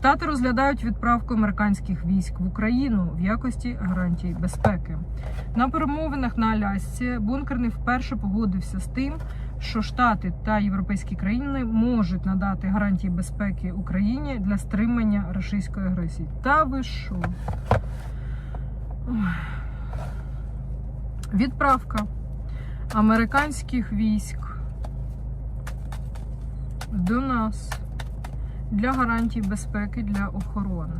Штати розглядають відправку американських військ в Україну в якості гарантії безпеки. На перемовинах на Алясці бункерний вперше погодився з тим, що Штати та європейські країни можуть надати гарантії безпеки Україні для стримання російської агресії. Та ви що? Відправка американських військ до нас для гарантій безпеки для охорони.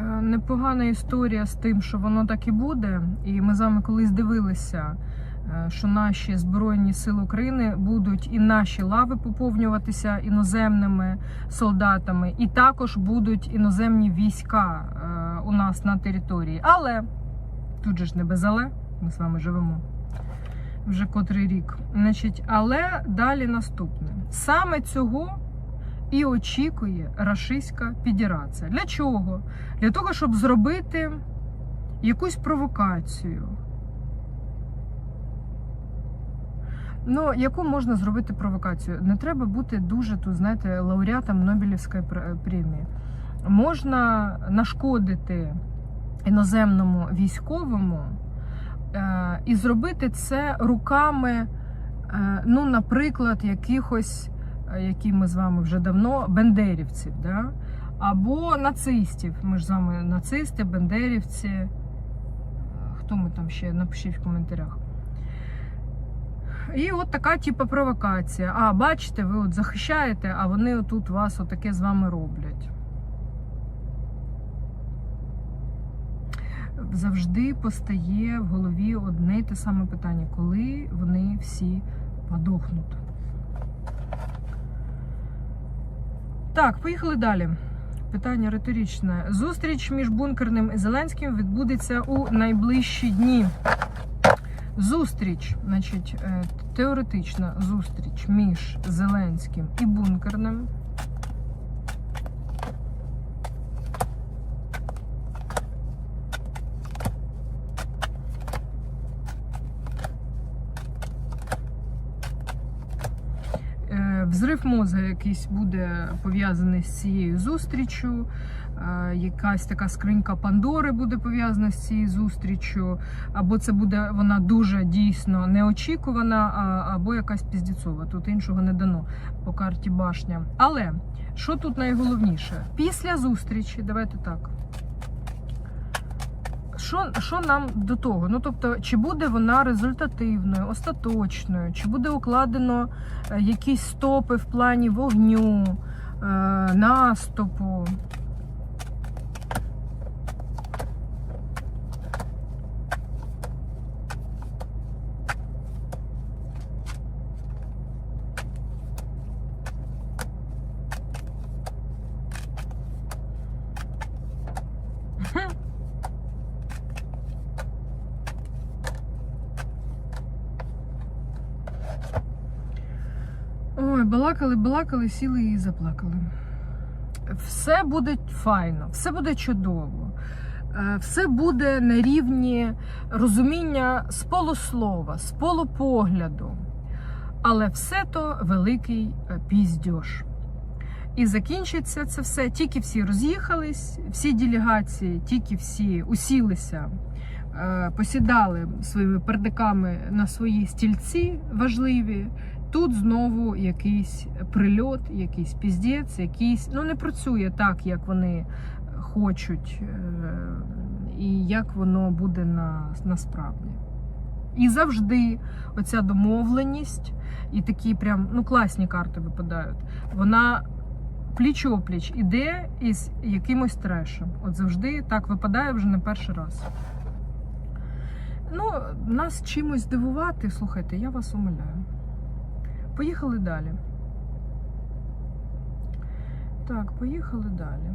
Е, Непогана історія з тим, що воно так і буде. І ми з вами колись дивилися, е, що наші Збройні Сили України будуть і наші лави поповнюватися іноземними солдатами, і також будуть іноземні війська е, у нас на території. Але тут же ж не без але, ми з вами живемо. Вже котрий рік. Значить, але далі наступне. Саме цього і очікує Рашистська Федерація. Для чого? Для того, щоб зробити якусь провокацію. Ну, яку можна зробити провокацію? Не треба бути дуже тут, знаєте, лауреатом Нобелівської премії. Можна нашкодити іноземному військовому е, і зробити це руками, е, ну, наприклад, якихось які ми з вами вже давно, бендерівців, да? або нацистів. Ми ж з вами нацисти, бендерівці. Е, Хто ми там ще? Напишіть в коментарях. І от така, типу, провокація. А, бачите, ви от захищаєте, а вони отут вас отаке з вами роблять. Завжди постає в голові одне й те саме питання, коли вони всі подохнуть. Так, поїхали далі. Питання риторичне. Зустріч між бункерним і Зеленським відбудеться у найближчі дні. Зустріч, значить, е, теоретична зустріч між Зеленським і бункерним. Е, мозга якийсь буде пов'язаний з цією зустрічю. Е, Якась така скринька Пандори буде пов'язана з цією зустрічю. Або це буде вона дуже дійсно неочікувана, або якась піздіцова. Тут іншого не дано по карті башня. Але що тут найголовніше? Після зустрічі, давайте так. Що, що нам до того? Ну тобто, чи буде вона результативною, остаточною, чи буде укладено е, якісь стопи в плані вогню, е, наступу? Ой, балакали, балакали, сіли і заплакали. Все буде файно, все буде чудово, е, все буде на рівні розуміння з полуслова, з полупогляду. Але все то великий е, піздьош. І закінчиться це все. Тільки всі роз'їхались, всі делегації, тільки всі усілися, е, посідали своїми пердиками на свої стільці важливі. Тут знову якийсь прильот, якийсь піздець, якийсь ну не працює так, як вони хочуть, е, і як воно буде на, насправді. І завжди оця домовленість, і такі прям ну класні карти випадають. Вона пліч-опліч іде із якимось трешем. От завжди так випадає вже не перший раз. Ну, нас чимось здивувати, слухайте, я вас умиляю. Поїхали далі. Так, поїхали далі.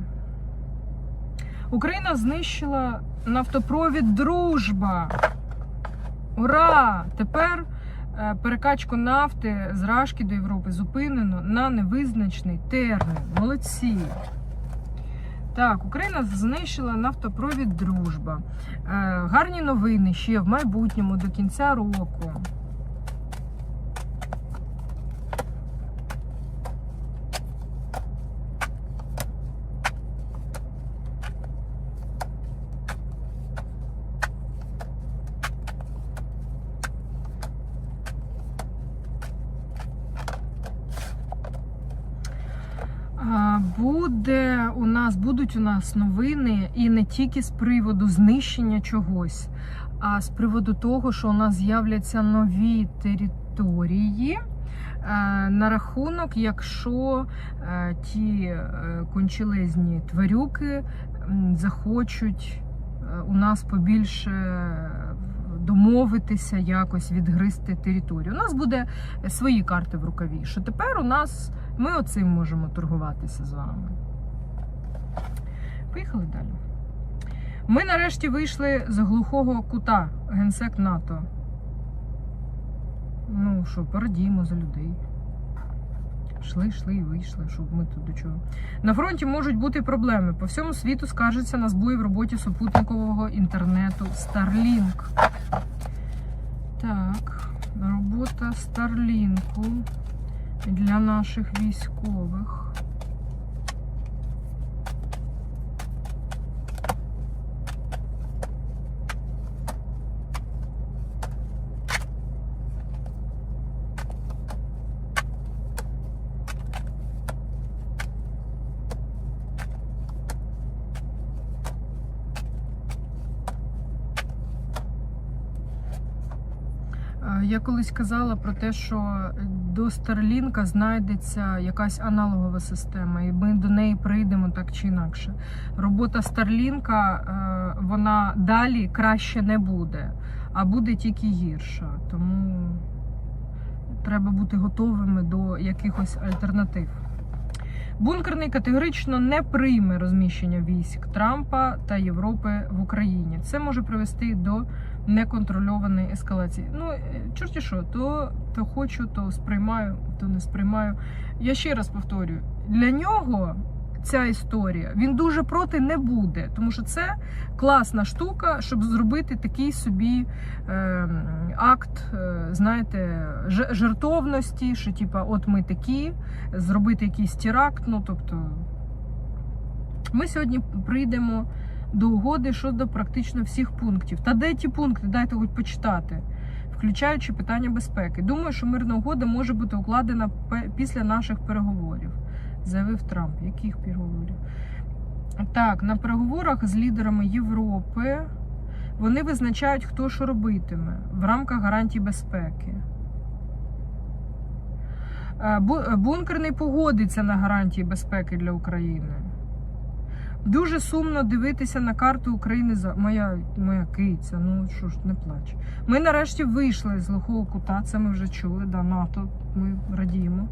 Україна знищила нафтопровід Дружба. Ура! Тепер е, перекачку нафти з Рашки до Європи зупинено на невизначений термін. Молодці. Так, Україна знищила нафтопровід Дружба. Е, гарні новини ще в майбутньому до кінця року. А, Буде у нас будуть у нас новини і не тільки з приводу знищення чогось, а з приводу того, що у нас з'являться нові території. е, На рахунок, якщо е, ті е, кончелезні тварюки захочуть у нас побільше домовитися, якось відгризти територію. У нас буде свої карти в рукаві. Що тепер у нас ми оцим можемо торгуватися з вами. Поїхали далі. Ми нарешті вийшли з глухого кута генсек НАТО. Ну що, порадіємо за людей. Йшли, йшли і вийшли, щоб ми тут до чого. На фронті можуть бути проблеми. По всьому світу скаржаться на збої в роботі супутникового інтернету Starlink. Так, робота Старлінку для наших військових. Е, Я колись казала про те, що до Старлінка знайдеться якась аналогова система, і ми до неї прийдемо так чи інакше. Робота Старлінка е, вона далі краще не буде, а буде тільки гірша. Тому треба бути готовими до якихось альтернатив. Бункерний категорично не прийме розміщення військ Трампа та Європи в Україні. Це може привести до неконтрольованої ескалації. Ну, е, чорті що, то, то хочу, то сприймаю, то не сприймаю. Я ще раз повторюю: для нього ця історія він дуже проти не буде, тому що це класна штука, щоб зробити такий собі е, акт, е, знаєте, жертовності, що типа, от ми такі, зробити якийсь теракт. Ну тобто, ми сьогодні прийдемо до угоди щодо практично всіх пунктів. Та де ті пункти? Дайте хоч почитати, включаючи питання безпеки. Думаю, що мирна угода може бути укладена після наших переговорів, заявив Трамп. Яких переговорів? Так, на переговорах з лідерами Європи вони визначають, хто що робитиме в рамках гарантій безпеки. Е, Бункер не погодиться на гарантії безпеки для України. Дуже сумно дивитися на карту України за моя, моя киця. Ну що ж, не плач. Ми нарешті вийшли з глухого кута. Це ми вже чули. Да, НАТО. Ми радіємо.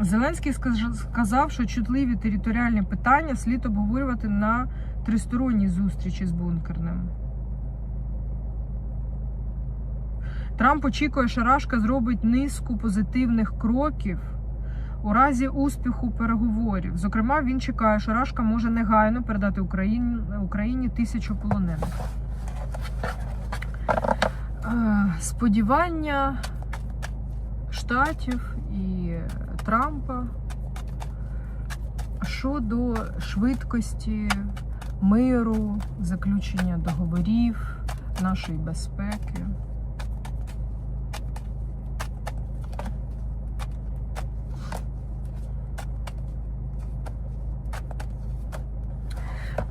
Зеленський сказав, що чутливі територіальні питання слід обговорювати на тристоронній зустрічі з бункерним. Трамп очікує, що Рашка зробить низку позитивних кроків у разі успіху переговорів. Зокрема, він чекає, що Рашка може негайно передати Україні, Україні тисячу полонених. Е, Сподівання штатів і Трампа щодо швидкості миру, заключення договорів, нашої безпеки.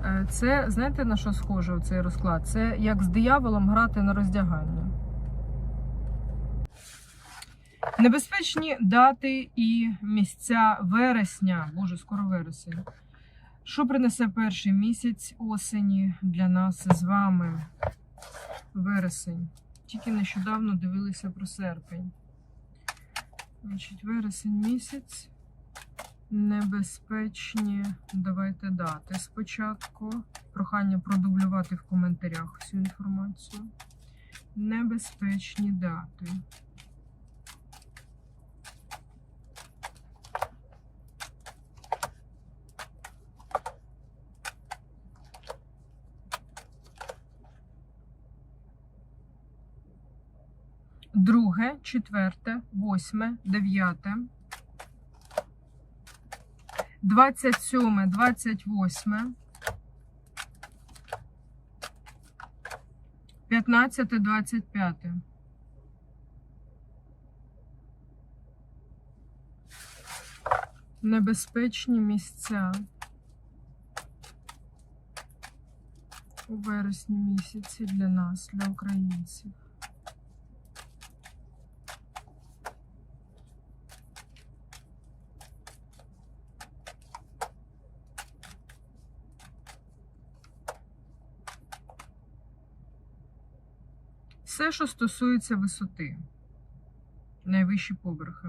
Е, Це знаєте на що схоже цей розклад? Це як з дияволом грати на роздягання. Небезпечні дати і місця вересня. Боже, скоро вересень. Що принесе перший місяць осені для нас з вами? Вересень. Тільки нещодавно дивилися про серпень. Значить, вересень місяць. Небезпечні. Давайте дати спочатку. Прохання продублювати в коментарях всю інформацію. Небезпечні дати. Друге, четверте, восьме, дев'яте. Двадцять сьоме, двадцять восьме. П'ятнадцяте, двадцять п'яте. Небезпечні місця. У вересні місяці для нас, для українців. Все, що стосується висоти, найвищі поверхи.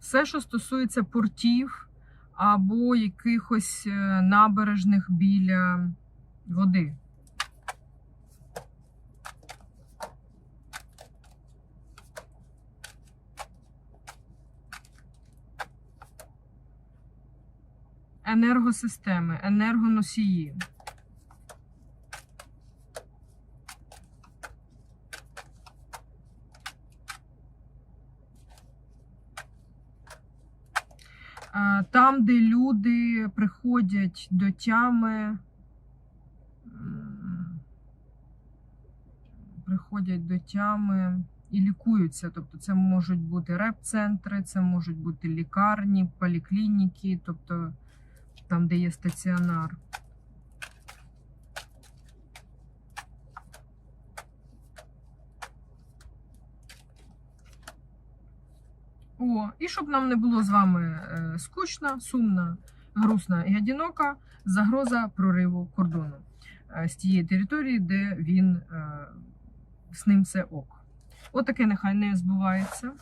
Все, що стосується портів або якихось е, набережних біля води. Енергосистеми, енергоносії. А, Там, де люди приходять до тями, приходять до тями і лікуються. Тобто це можуть бути реп-центри, це можуть бути лікарні, поліклініки, тобто там, де є стаціонар. О, і щоб нам не було з вами е, скучно, сумно, грустно і одиноко, загроза прориву кордону е, з тієї території, де він е, з ним все ок. Отаке нехай не збувається.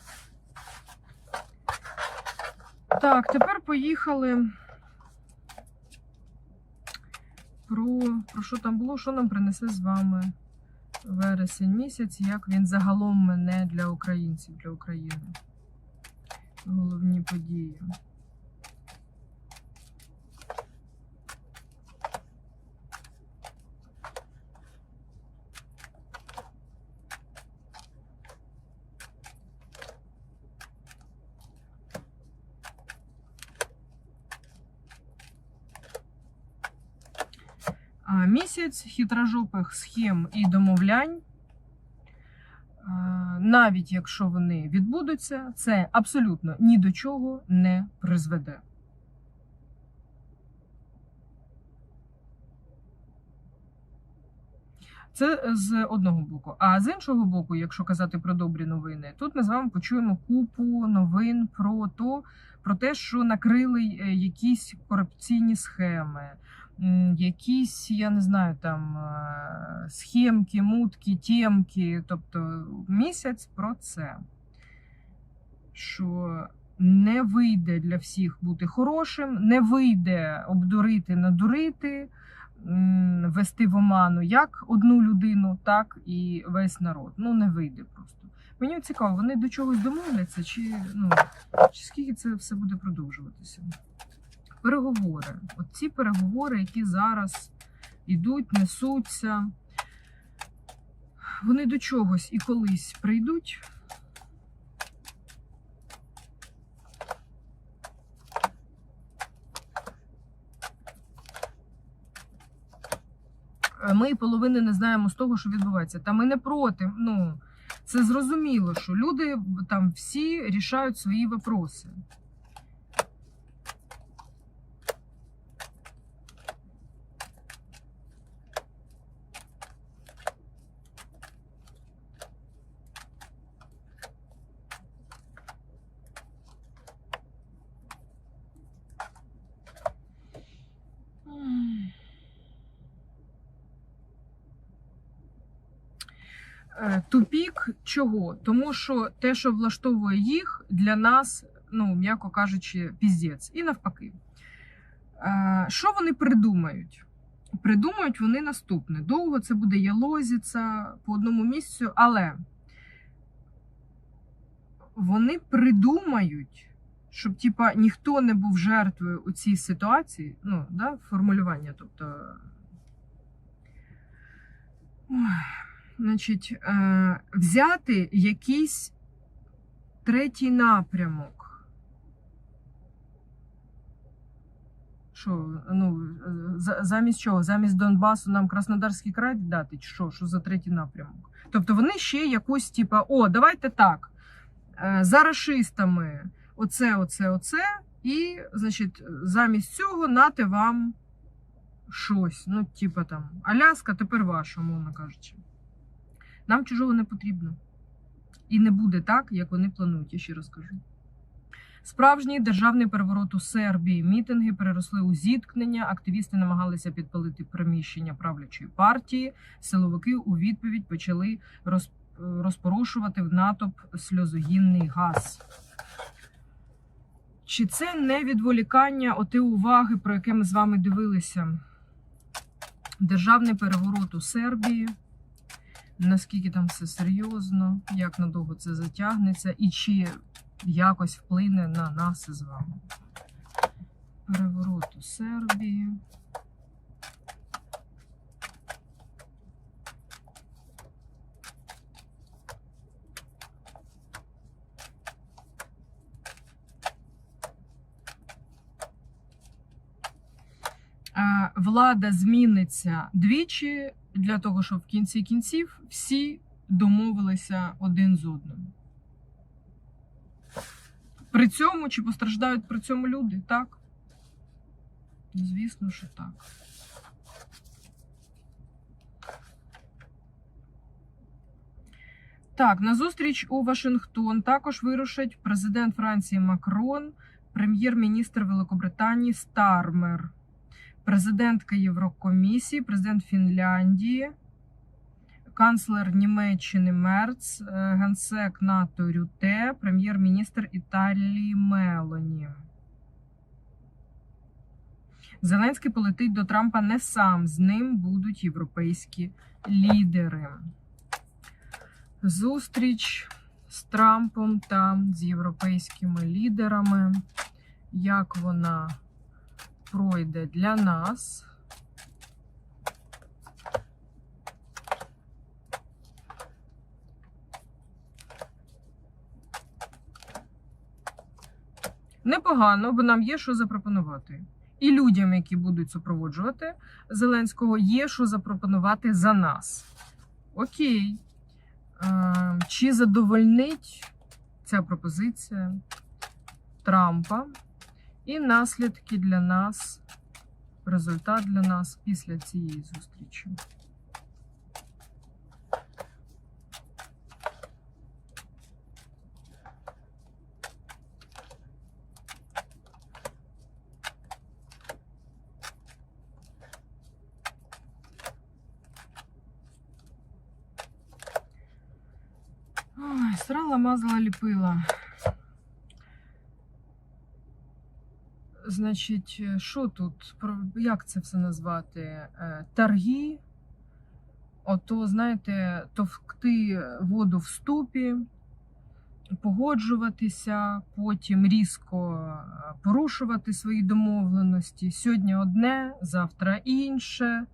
Так, тепер поїхали. Про, про що там було, що нам принесе з вами вересень місяць, як він загалом мене для українців, для України головні події. Місяць хитрожопих схем і домовлянь навіть якщо вони відбудуться, це абсолютно ні до чого не призведе. Це з одного боку. А з іншого боку, якщо казати про добрі новини, тут ми з вами почуємо купу новин про то, про те, що накрили е, якісь корупційні схеми, якісь, я не знаю, там е, схемки, мутки, тємки. Тобто місяць про це. Що не вийде для всіх бути хорошим, не вийде обдурити, надурити, вести в оману як одну людину, так і весь народ. Ну, не вийде просто. Мені цікаво, вони до чогось домовляться, чи, ну, чи скільки це все буде продовжуватися? Переговори. От ці переговори, які зараз ідуть, несуться, вони до чогось і колись прийдуть. Ми половини не знаємо з того, що відбувається. Та ми не проти. Ну, це зрозуміло, що люди там всі рішають свої вопроси. Е, Тупік чого? Тому що те, що влаштовує їх, для нас, ну, м'яко кажучи, піздець. І навпаки. Е, Що вони придумають? придумають вони наступне. Довго це буде ялозіться по одному місцю, але вони придумають, щоб типа ніхто не був жертвою у цій ситуації, ну, да, формулювання, тобто. Ой, значить, е, взяти якийсь третій напрямок. Що, ну, замість чого? Замість Донбасу нам Краснодарський край дати? Що? Що за третій напрямок? Тобто вони ще якусь, типа, о, давайте так. е, За рашистами оце, оце, оце, і, значить, замість цього нати вам щось. Ну, типа там, Аляска тепер ваша, умовно кажучи. Нам чужого не потрібно. І не буде так, як вони планують, я ще раз кажу. Справжній державний переворот у Сербії. Мітинги переросли у зіткнення. Активісти намагалися підпалити приміщення правлячої партії. Силовики у відповідь почали роз, розпорошувати в натовп сльозогінний газ. Чи це не відволікання оти уваги, про яке ми з вами дивилися? Державний переворот у Сербії. Наскільки там все серйозно, як надовго це затягнеться, і чи якось вплине на нас із вами. Переворот у Сербії. Влада зміниться двічі для того, щоб в кінці кінців всі домовилися один з одним. При цьому чи постраждають при цьому люди? Так? Звісно, що так. Так, на зустріч у Вашингтон також вирушать президент Франції Макрон, прем'єр-міністр Великобританії Стармер, президентка Єврокомісії, президент Фінляндії, канцлер Німеччини Мерц, е, генсек НАТО Рюте, прем'єр-міністр Італії Мелоні. Зеленський полетить до Трампа не сам, з ним будуть європейські лідери. Зустріч з Трампом та з європейськими лідерами. Як вона пройде для нас? Непогано, бо нам є що запропонувати. І людям, які будуть супроводжувати Зеленського, є що запропонувати за нас. Окей. Е, Чи задовольнить ця пропозиція Трампа і наслідки для нас, результат для нас після цієї зустрічі? Срала, мазала, ліпила. Значить, е, що тут? Як це все назвати? Е, Торги. Ото, знаєте, товкти воду в ступі, погоджуватися, потім різко е, порушувати свої домовленості. Сьогодні одне, завтра інше.